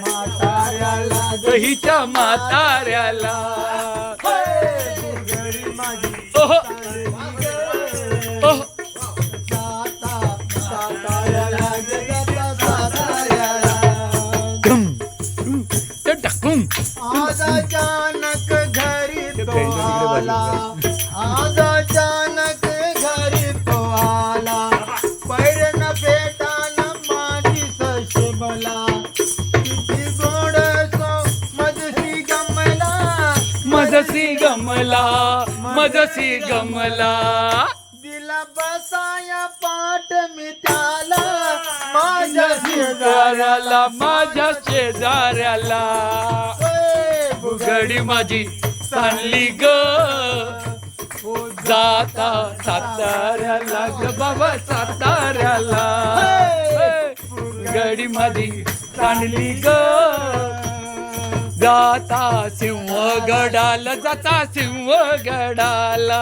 म्हाताऱ्याला. दहीच्या म्हाताऱ्याला घरी माझी ओहो गमला मजसी गमला. दिला बसाया पाठ मी त्याला माझ्या शेजाऱ्याला माझ्या शेजाऱ्याला. उघडी माझी सांडली ग. जाता साताऱ्याला ग बाबा साताऱ्याला. गडी माझी सांडली ग. जाता सिंहगडाला जाता सिंहगडाला.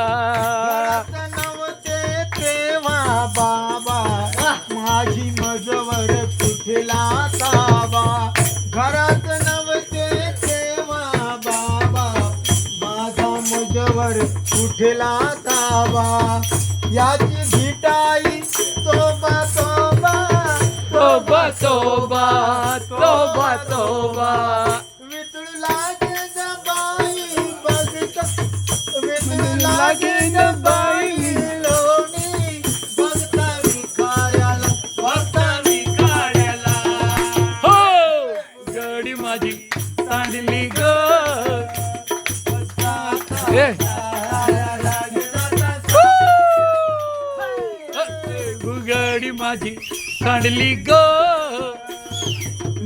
नव्हते तेव्हा बाबा. माझी मजवर कुठला ताबा. घरात नव्हते तेव्हा बाबा. माझा मजवर कुठला ताबा. याची भिटाई तोबा तोबा. तोबा तोबा तोबा तोबा. वितळू ग बाई. लोणी बघता बघता हो! गडी माझी सांडली ग. ए, हो! गडी माझी सांडली ग.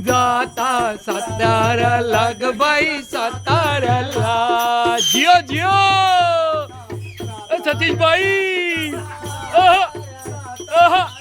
जाता साताऱ्याला ग बाई साताऱ्याला. जिओ जिओ! સતીશભાઈ. આહા આહા